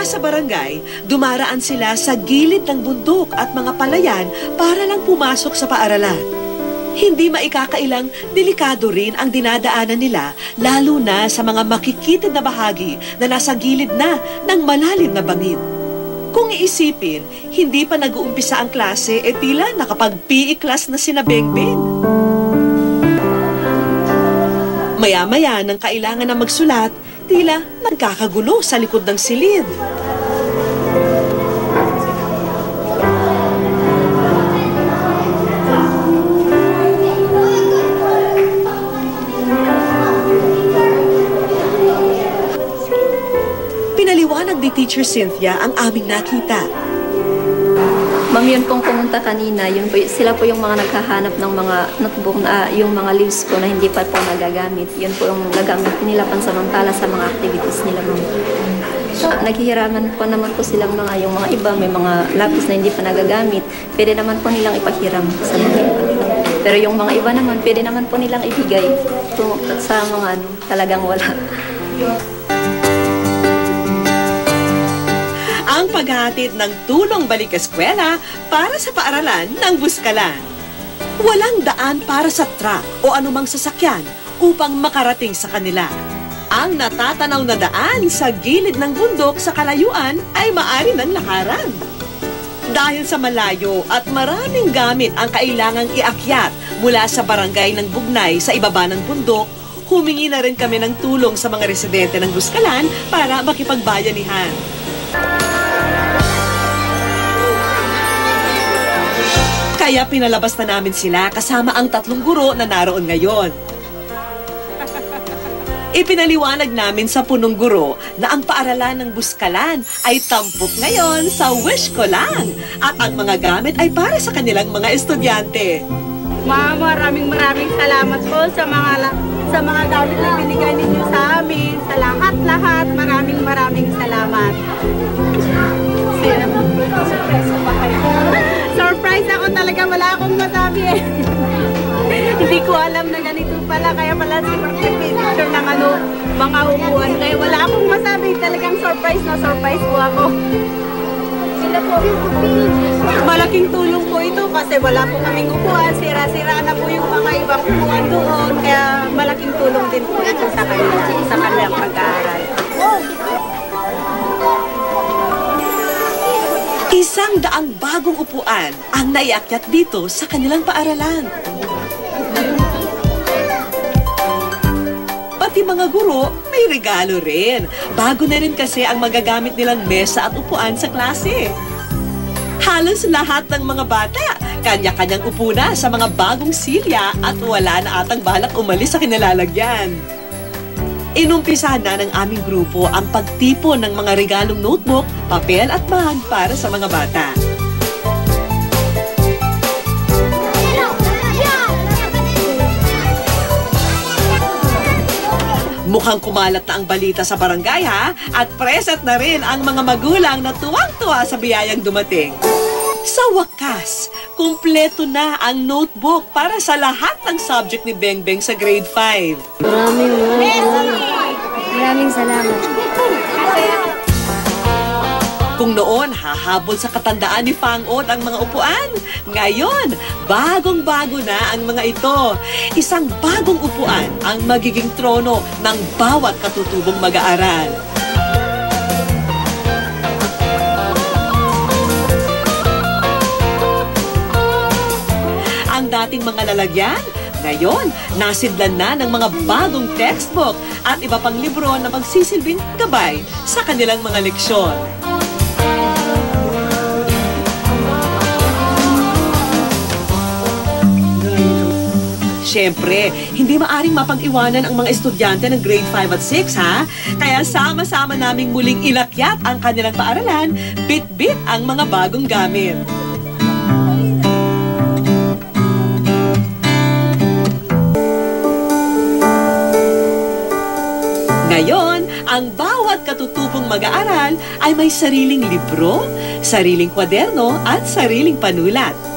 Mula sa barangay, dumaraan sila sa gilid ng bundok at mga palayan para lang pumasok sa paaralan. Hindi maikakailang delikado rin ang dinadaanan nila lalo na sa mga makikitid na bahagi na nasa gilid na ng malalim na bangin. Kung iisipin, hindi pa nag-uumpisa ang klase e tila nakapag-PE class na sina Bengbeng. Maya-maya nang kailangan na magsulat, tila nagkakagulo sa likod ng silid. Pinaliwanag ni Teacher Cynthia ang aming nakita. Ma'am, yun pong pumunta kanina, yun po, sila po yung mga naghahanap ng mga notebook na yung mga leaves ko na hindi pa po nagagamit. Yun po yung nagamit nila pansamantala sa mga activities nila, ma'am. So, naghihiraman po naman po silang mga, yung mga iba, may mga lapis na hindi pa nagagamit. Pwede naman po nilang ipahiram sa mga iba. Pero yung mga iba naman, pwede naman po nilang ibigay to, sa mga ano, talagang wala. Ang paghahatid ng tulong balik eskwela para sa paaralan ng Buskalan. Walang daan para sa truck o anumang sasakyan upang makarating sa kanila. Ang natatanaw na daan sa gilid ng bundok sa kalayuan ay maari ng lakaran. Dahil sa malayo at maraming gamit ang kailangang iakyat mula sa barangay ng Bugnay sa ibaba ng bundok, humingi na rin kami ng tulong sa mga residente ng Buskalan para makipagbayanihan. Kaya pinalabas na namin sila kasama ang tatlong guro na naroon ngayon. Ipinaliwanag namin sa punong guro na ang paaralan ng Buskalan ay tampok ngayon sa wish ko lang at ang mga gamit ay para sa kanilang mga estudyante. Ma'am, maraming maraming salamat po sa mga sa mga gamit na binigay ninyo sa amin. Sa lahat-lahat, maraming maraming salamat. Surprise talaga, wala akong masabi eh. Hindi ko alam na ganito pala, kaya pala si picture ng ano, mga upuan. Kaya wala akong masabi, talagang surprise na surprise po ako. Malaking tulong po ito kasi wala po kaming upuan, sira-sira na po yung mga ibang upuan doon. Kaya malaking tulong din po ito sa kanila, sa kanilang pag-aaral. Isang daang bagong upuan ang naiakyat dito sa kanilang paaralan. Pati mga guro, may regalo rin. Bago na rin kasi ang magagamit nilang mesa at upuan sa klase. Halos lahat ng mga bata, kanya-kanyang upo na sa mga bagong silya at wala na atang balak umalis sa kinalalagyan. Inumpisahan na ng aming grupo ang pagtipon ng mga regalong notebook, papel at bag para sa mga bata. Mukhang kumalat na ang balita sa barangay ha at present na rin ang mga magulang na tuwang-tuwa sa biyayang dumating. Sa wakas, kumpleto na ang notebook para sa lahat ng subject ni Bengbeng sa grade 5. Maraming, maraming salamat. Maraming salamat. Kung noon, hahabol sa katandaan ni Fangod ang mga upuan. Ngayon, bagong-bago na ang mga ito. Isang bagong upuan ang magiging trono ng bawat katutubong mag-aaral. Dating mga lalagyan, ngayon, nasidlan na ng mga bagong textbook at iba pang libro na magsisilbing gabay sa kanilang mga leksyon. Siyempre, hindi maaring mapag-iwanan ang mga estudyante ng grade 5 at 6, ha? Kaya sama-sama naming muling inakyat ang kanilang paaralan, bit-bit ang mga bagong gamit. Ang bawat katutubong mag-aaral ay may sariling libro, sariling kwaderno at sariling panulat.